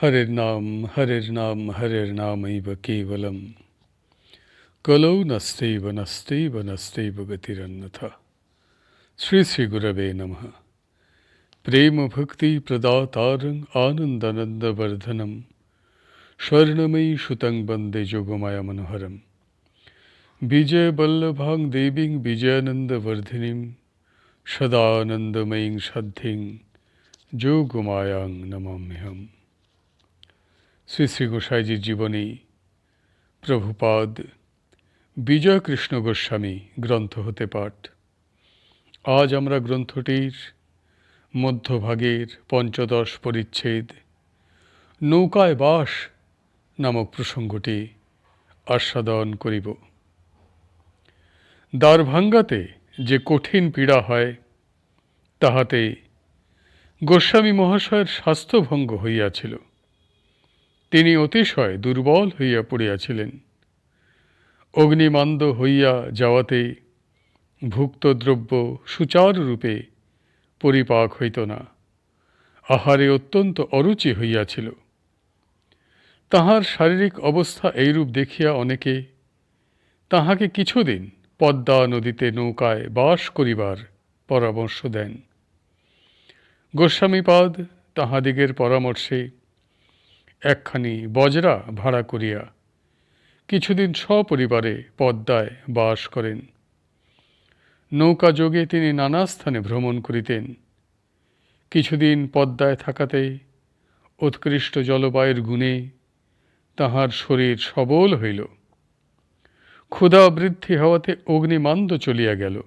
हरिर्नाम हरिर्नाम हरिर्नामैव केवलं कलौ नस्त नस्त नस्तैव गतिरन्नथ। श्री श्री गुरवे नमः। प्रेमभक्तिप्रदातारम् आनन्दनन्दवर्धनं स्वर्णमयी सुतं वंदे विजय विजयवल्लभां देवी विजयानन्दवर्धिनीं। सदानंदमयी श्रद्धि जोगमायां नमाम्यहम्। শ্রী শ্রী গোসাইজির জীবনী, প্রভুপাদ বিজয় কৃষ্ণ গোস্বামী গ্রন্থ হতে পাঠ। আজ আমরা গ্রন্থটির মধ্যভাগের পঞ্চদশ পরিচ্ছেদ, নৌকায় বাস নামক প্রসঙ্গটি আস্বাদন করিব। দ্বারভাঙ্গাতে যে কঠিন পীড়া হয়, তাহাতে গোস্বামী মহাশয়ের স্বাস্থ্যভঙ্গ হইয়াছিল। তিনি অতিশয় দুর্বল হইয়া পড়িয়াছিলেন। অগ্নিমান্দ হইয়া যাওয়াতে ভুক্ত দ্রব্য সুচারুরূপে পরিপাক হইত না। আহারে অত্যন্ত অরুচি হইয়াছিল। তাহার শারীরিক অবস্থা এইরূপ দেখিয়া অনেকে তাহাকে কিছুদিন পদ্মা নদীতে নৌকায় বাস করিবার পরামর্শ দেন। গোস্বামীপাদ তাহাদিগের পরামর্শে একখানি বজরা ভাড়া করিয়া কিছুদিন সপরিবারে পদ্মায় বাস করেন। নৌকা যোগে তিনি নানা স্থানে ভ্রমণ করিতেন। কিছুদিন পদ্মায় থাকাতে উৎকৃষ্ট জলবায়ুর গুণে তাহার শরীর সবল হইল। ক্ষুধা বৃদ্ধি হওয়াতে অগ্নিমান্দ চলিয়া গেল।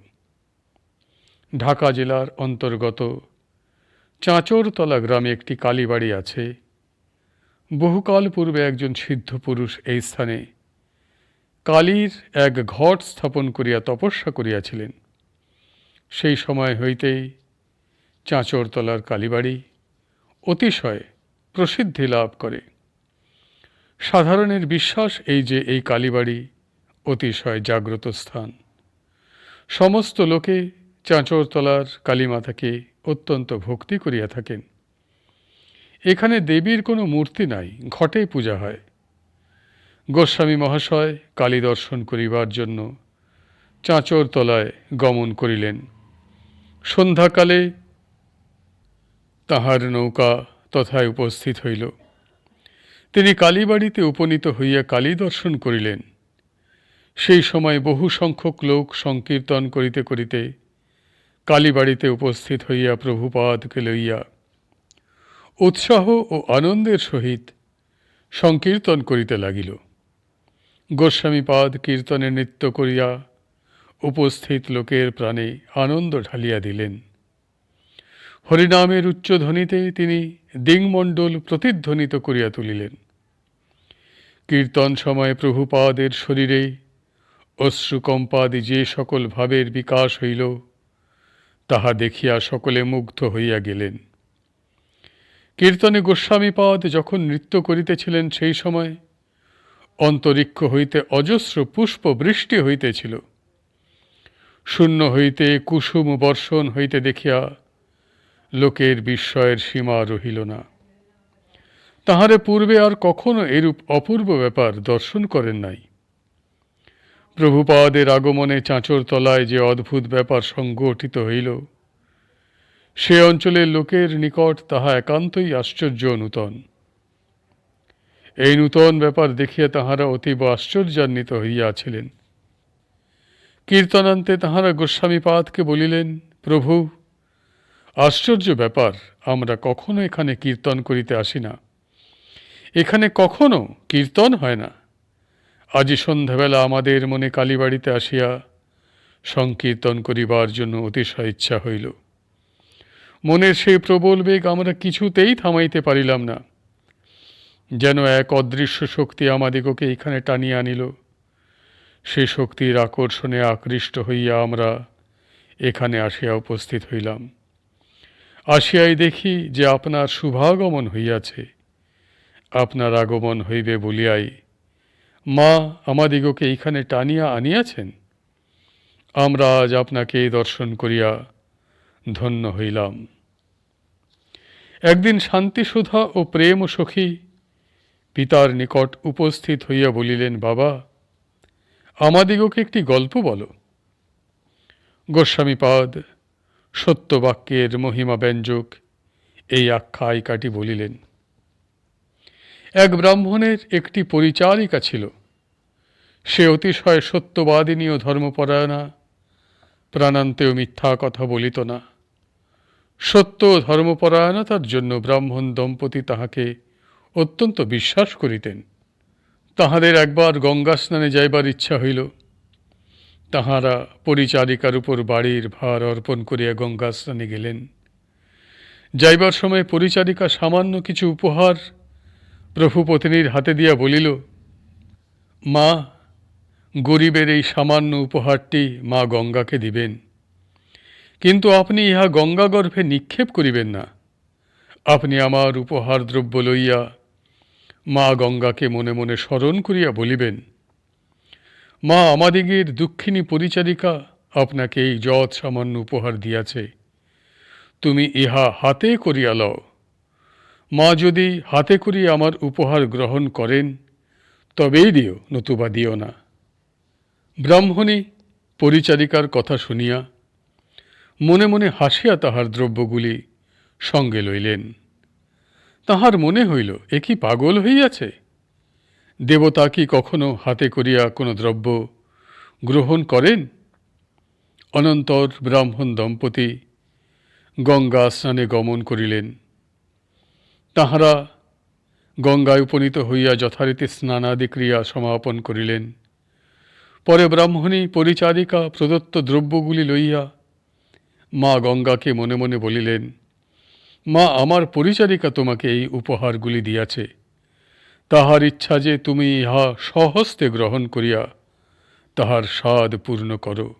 ঢাকা জেলার অন্তর্গত চাঁচরতলা গ্রামে একটি কালীবাড়ি আছে। বহুকাল পূর্বে একজন সিদ্ধ পুরুষ এই স্থানে কালীর এক ঘট স্থাপন করিয়া তপস্যা করিয়াছিলেন। সেই সময় হইতেই চাঁচরতলার কালীবাড়ি অতিশয় প্রসিদ্ধি লাভ করে। সাধারণের বিশ্বাস এই যে এই কালীবাড়ি অতিশয় জাগ্রত স্থান। সমস্ত লোকে চাঁচরতলার কালীমাতাকে অত্যন্ত ভক্তি করিয়া থাকেন। এখানে দেবীর কোনো মূর্তি নাই, ঘটেই পূজা হয়। গোস্বামী মহাশয় কালী দর্শন করিবার জন্য চাঁচরতলায় গমন করিলেন। সন্ধ্যাকালে তাহার নৌকা তথায় উপস্থিত হইল। তিনি কালীবাড়িতে উপনীত হইয়া কালী দর্শন করিলেন। সেই সময় বহু সংখ্যক লোক সংকীর্তন করিতে করিতে কালীবাড়িতে উপস্থিত হইয়া প্রভুপাদকে লইয়া উৎসাহ ও আনন্দের সহিত সংকীর্তন করিতে লাগিল। গোস্বামীপাদ কীর্তনে নৃত্য করিয়া উপস্থিত লোকের প্রাণে আনন্দ ঢালিয়া দিলেন। হরিনামের উচ্চধ্বনিতে তিনি দিংমণ্ডল প্রতিধ্বনিত করিয়া তুলিলেন। কীর্তন সময়ে প্রভুপাদের শরীরে অশ্রুকম্পাদি যে সকল ভাবের বিকাশ হইল, তাহা দেখিয়া সকলে মুগ্ধ হইয়া গেলেন। কীর্তনে গোস্বামীপাদ যখন নৃত্য করিতেছিলেন সেই সময়, অন্তরিক্ষ হইতে অজস্র পুষ্প বৃষ্টি হইতেছিল। শূন্য হইতে কুসুম বর্ষণ হইতে দেখিয়া লোকের বিস্ময়ের সীমা রহিল না। তাহারে পূর্বে আর কখনো এরূপ অপূর্ব ব্যাপার দর্শন করেন নাই। প্রভুপাদের আগমনে চাঁচর তলায় যে অদ্ভুত ব্যাপার সংগঠিত হইল সে অঞ্চলের লোকের নিকট তাহা একান্তই আশ্চর্য নূতন। এই নূতন ব্যাপার দেখিয়া তাহারা অতীব আশ্চর্যান্বিত হইয়াছিলেন। কীর্তনান্তে তাহারা গোস্বামীপাদকে বলিলেন, প্রভু, আশ্চর্য ব্যাপার, আমরা কখনো এখানে কীর্তন করিতে আসি না। এখানে কখনো কীর্তন হয় না। আজি সন্ধ্যাবেলা আমাদের মনে কালীবাড়িতে আসিয়া সংকীর্তন করিবার জন্য অতিশয় ইচ্ছা হইল। মনের সেই প্রবল বেগ আমরা কিছুতেই থামাইতে পারিলাম না। যেন এক অদৃশ্য শক্তি আমাদিগকে এখানে টানিয়া আনিল। সে শক্তির আকর্ষণে আকৃষ্ট হইয়া আমরা এখানে আসিয়া উপস্থিত হইলাম। আসিয়াই দেখি যে আপনার শুভাগমন হইয়াছে। আপনার আগমন হইবে বলিয়াই মা আমাদিগকে এইখানে টানিয়া আনিয়াছেন। আমরা আজ আপনাকে দর্শন করিয়া ধন্য হইলাম। একদিন শান্তিসুধা ও প্রেম ও সখী পিতার নিকট উপস্থিত হইয়া বলিলেন, বাবা, আমাদিগকে একটি গল্প বলো। গোস্বামীপাদ সত্যবাক্যের মহিমা ব্যঞ্জক এই আখ্যায়িকাটি বলিলেন, এক ব্রাহ্মণের একটি পরিচারিকা ছিল। সে অতিশয় সত্যবাদিনী ও ধর্মপরায়ণা। প্রাণান্তেও মিথ্যা কথা বলিত না। সত্য ধর্মপরায়ণতার জন্য ব্রাহ্মণ দম্পতি তাহাকে অত্যন্ত বিশ্বাস করিতেন। তাহাদের একবার গঙ্গা স্নানে যাইবার ইচ্ছা হইল। তাহারা পরিচারিকার উপর বাড়ির ভার অর্পণ করিয়া গঙ্গা স্নানে গেলেন। যাইবার সময় পরিচারিকা সামান্য কিছু উপহার প্রভুপত্নীর হাতে দিয়া বলিল, মা, গরিবের এই সামান্য উপহারটি মা গঙ্গাকে দিবেন। কিন্তু আপনি ইহা গঙ্গা গর্ভে নিক্ষেপ করিবেন না। আপনি আমার উপহার দ্রব্য লইয়া মা গঙ্গাকে মনে মনে স্মরণ করিয়া বলিবেন, মা আমাদিগের দুঃখিনী পরিচারিকা আপনাকে এই যৎ সামান্য উপহার দিয়াছে। তুমি ইহা হাতে করিয়া লও। মা যদি হাতে করিয়া আমার উপহার গ্রহণ করেন, তবেই দিও, নতুবা দিও না। ব্রাহ্মণী পরিচারিকার কথা শুনিয়া মনে মনে হাসিয়া তাহার দ্রব্যগুলি সঙ্গে লইলেন। তাহার মনে হইল, এ কি পাগল হইয়াছে? দেবতা কি কখনো হাতে করিয়া কোনো দ্রব্য গ্রহণ করেন? অনন্তর ব্রাহ্মণ দম্পতি গঙ্গা স্নানে গমন করিলেন। তাহারা গঙ্গায় উপনীত হইয়া যথারীতি স্নানাদি ক্রিয়া সমাপন করিলেন। পরে ব্রাহ্মণী পরিচারিকা প্রদত্ত দ্রব্যগুলি লইয়া মা গঙ্গাকে মনে মনে বলিলেন, মা, আমার পরিচারিকা তোমাকে এই উপহারগুলি দিয়াছে। তাহার ইচ্ছা যে তুমি ইহা সহস্তে গ্রহণ করিয়া তাহার স্বাদ পূর্ণ করো।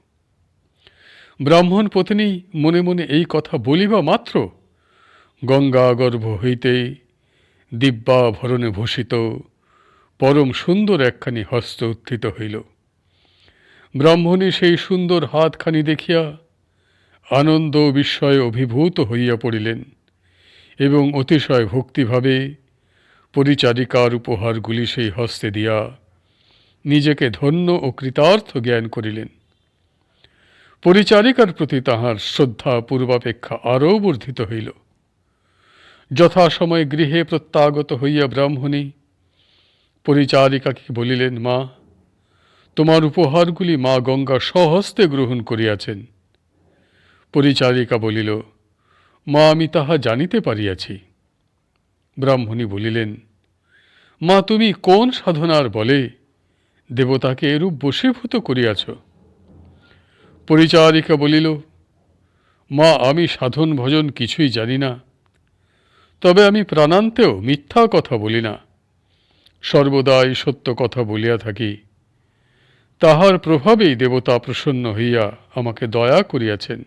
ব্রাহ্মণ পত্নী মনে মনে এই কথা বলিবা মাত্র। গঙ্গা গর্ভ হইতে দিব্যাভরণে ভূষিত, পরম সুন্দর একখানি হস্ত উত্থিত হইল। ব্রাহ্মণী সেই সুন্দর হাতখানি দেখিয়া আনন্দ বিস্ময়ে অভিভূত হইয়া পড়িলেন এবং অতিশয় ভক্তিভাবে পরিচারিকার উপহারগুলি সেই হস্তে দিয়া নিজেকে ধন্য ও কৃতার্থ জ্ঞান করিলেন। পরিচারিকার প্রতি তাহার শ্রদ্ধা পূর্বাপেক্ষা আরও বর্ধিত হইল। যথাসময়ে গৃহে প্রত্যাগত হইয়া ব্রাহ্মণী, পরিচারিকাকে বলিলেন, মা, তোমার উপহারগুলি মা গঙ্গা সহস্তে গ্রহণ করিয়াছেন। পরিচারিকা বলিল, মা, আমি তাহা জানিতে পারিয়াছি। ব্রাহ্মণী বলিলেন, মা, তুমি কোন সাধনার বলে দেবতাকে এরূপ বশীভূত করিয়াছ? পরিচারিকা বলিল, মা, আমি সাধন ভজন কিছুই জানি না, তবে আমি প্রাণান্তেও মিথ্যা কথা বলি না। সর্বদাই সত্য কথা বলিয়া থাকি। তাহার প্রভাবেই দেবতা প্রসন্ন হইয়া আমাকে দয়া করিয়াছেন।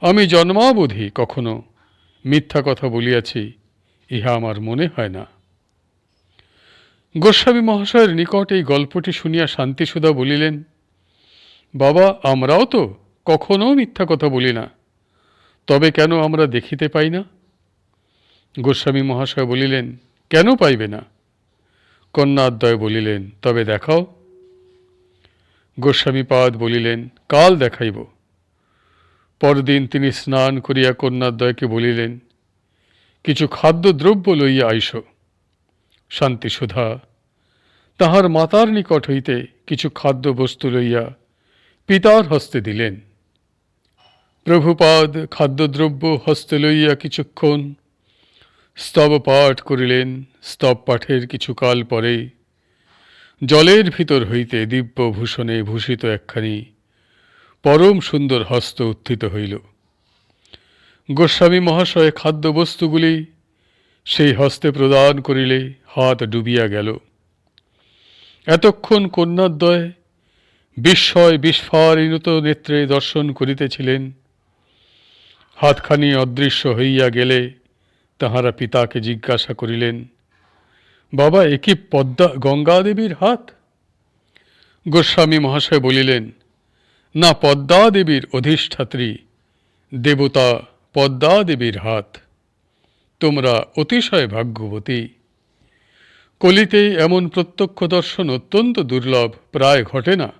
আমি জন্মাবধি কখনো। মিথ্যা কথা বলিয়াছি, ইহা আমার মনে হয় না। গোস্বামী মহাশয়ের নিকট এই গল্পটি শুনিয়া শান্তিসুধা বলিলেন, বাবা, আমরাও তো কখনো মিথ্যা কথা বলি না, তবে কেন আমরা দেখিতে পাই না? গোস্বামী মহাশয় বলিলেন, কেন পাইবে না? কন্যাদ্বয় বলিলেন, তবে দেখাও। গোস্বামীপাদ বলিলেন, কাল দেখাইব। পরদিন তিনি স্নান করিয়া কন্যাদ্বয়কে বলিলেন, কিছু খাদ্যদ্রব্য লইয়া আইস শান্তিসুধা তাহার মাতার নিকট হইতে কিছু খাদ্যবস্তু লইয়া পিতার হস্তে দিলেন। প্রভুপাদ খাদ্যদ্রব্য হস্তে লইয়া কিছুক্ষণ স্তব পাঠ করিলেন। স্তব পাঠের কিছুকাল পরে জলের ভিতর হইতে দিব্যভূষণে ভূষিত একখানি পরম সুন্দর হস্ত উত্থিত হইল। গোস্বামী মহাশয় খাদ্যবস্তুগুলি সেই হস্তে প্রদান করিলে হাত ডুবিয়া গেল। এতক্ষণ কন্যাদ্বয় বিস্ময় বিস্ফারিত নেত্রে দর্শন করিতেছিলেন। হাতখানি অদৃশ্য হইয়া গেলে তাহারা পিতাকে জিজ্ঞাসা করিলেন, বাবা, এ কি পদ্মা গঙ্গা দেবীর হাত? গোস্বামী মহাশয় বলিলেন না পদ্মা দেবীর অধিষ্ঠাত্রী, দেবতা পদ্মা দেবীর হাত। তোমরা অতিশয় ভাগ্যবতী। কলিতে এমন প্রত্যক্ষ দর্শন অত্যন্ত দুর্লভ, প্রায় ঘটে না।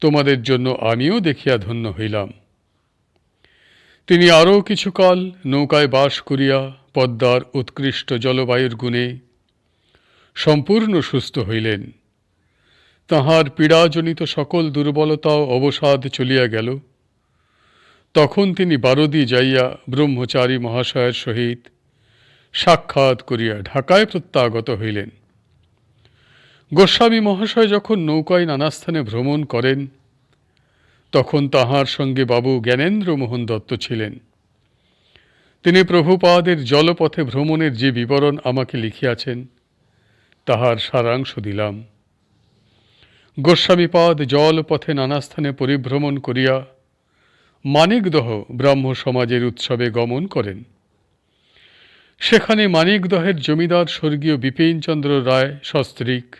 তোমাদের জন্য আমিও দেখিয়া ধন্য হইলাম। তিনি আরও কিছুকাল নৌকায় বাস করিয়া পদ্মার উৎকৃষ্ট জলবায়ুর গুণে সম্পূর্ণ সুস্থ হইলেন। তাহার পীড়াজনিত সকল দুর্বলতা অবসাদ চলিয়া গেল। তখন তিনি বারদি যাইয়া ব্রহ্মচারী মহাশয়ের সহিত সাক্ষাৎ করিয়া ঢাকায় প্রত্যাগত হইলেন। গোস্বামী মহাশয় যখন নৌকায় নানা স্থানে ভ্রমণ করেন, তখন তাহার সঙ্গে বাবু জ্ঞানেন্দ্র মোহন দত্ত ছিলেন। তিনি প্রভুপাদের জলপথে ভ্রমণের যে বিবরণ আমাকে লিখিয়াছেন, তাহার সারাংশ দিলাম। গোস্বামীপাদ জলপথে নানা স্থানে পরিভ্রমণ করিয়া মানিকদহ ব্রাহ্ম সমাজের উৎসবে গমন করেন। সেখানে মানিকদহের জমিদার স্বর্গীয় বিপিনচন্দ্র রায় সস্ত্রীক,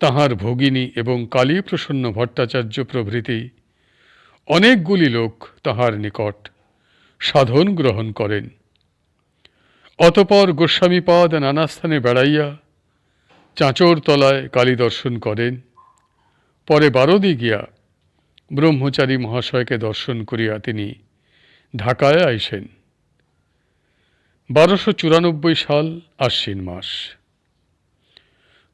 তাহার ভগিনী এবং কালীপ্রসন্ন ভট্টাচার্য প্রভৃতি অনেকগুলি লোক তাহার নিকট সাধন গ্রহণ করেন। অতপর গোস্বামীপাদ নানা স্থানে বেড়াইয়া চাঁচর তলায় কালী দর্শন করেন। পরে বারদি গিয়া ব্রহ্মচারী মহাশয়কে দর্শন করিয়া তিনি ঢাকায় আইসেন। বারোশো চুরানব্বই সাল আশ্বিন মাস।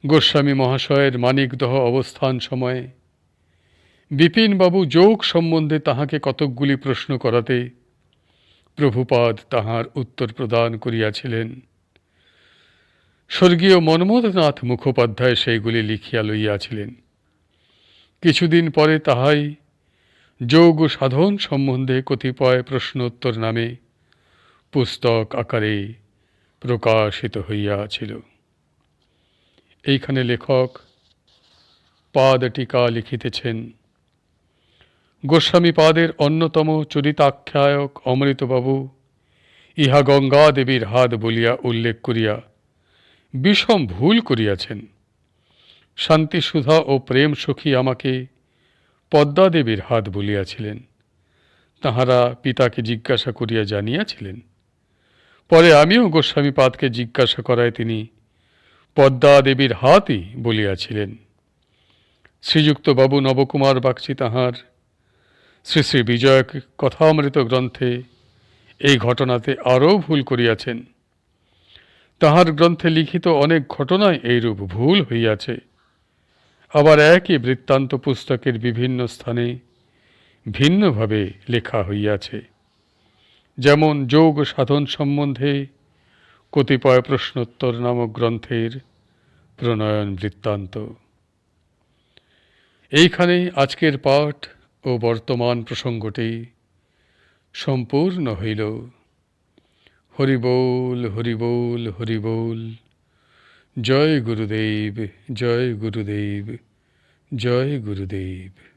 গোস্বামী মহাশয়ের মানিকদহ অবস্থান সময়ে বিপিনবাবু যোগ সম্বন্ধে তাহাকে কতকগুলি প্রশ্ন করাতে প্রভুপাদ তাহার উত্তর প্রদান করিয়াছিলেন। স্বর্গীয় মন্মথনাথ মুখোপাধ্যায় সেইগুলি লিখিয়া লইয়াছিলেন। কিছুদিন পরে তাহাই যোগ সাধন সম্বন্ধে কতিপয় প্রশ্নোত্তর নামে পুস্তক আকারে প্রকাশিত হইয়াছিল। এইখানে লেখক পাদ টিকা লিখিতেছেন, গোস্বামী পাদের অন্যতম চরিতাখ্যায়ক অমৃতবাবু, ইহা গঙ্গা দেবীর হাত বলিয়া উল্লেখ করিয়া বিষম ভুল করিয়াছেন। শান্তিসুধা ও প্রেম সখী আমাকে পদ্মা দেবীর হাত বলিয়াছিলেন। তাহারা পিতাকে জিজ্ঞাসা করিয়া জানিয়াছিলেন, পরে আমিও গোস্বামী পাদকে জিজ্ঞাসা করায় তিনি পদ্মা দেবীর হাতই বলিয়াছিলেন। শ্রীযুক্ত বাবু নবকুমার বাগচি তাহার শ্রী শ্রী বিজয় কথামৃত গ্রন্থে এই ঘটনাতে আরও ভুল করিয়াছেন। তাহার গ্রন্থে লিখিত অনেক ঘটনায় এইরূপ ভুল হইয়াছে। আবার একই বৃত্তান্ত পুস্তকের বিভিন্ন স্থানে ভিন্নভাবে লেখা হইয়াছে। যেমন যোগ সাধন সম্বন্ধে কতিপয় প্রশ্নোত্তর নামক গ্রন্থের প্রণয়ন বৃত্তান্ত। এইখানেই আজকের পাঠ ও বর্তমান প্রসঙ্গটি সম্পূর্ণ হইল। হরিবোল হরিবোল হরিবোল। ਜੈ ਗੁਰੂਦੇਵ ਜੈ ਗੁਰੂਦੇਵ ਜੈ ਗੁਰੂਦੇਵ।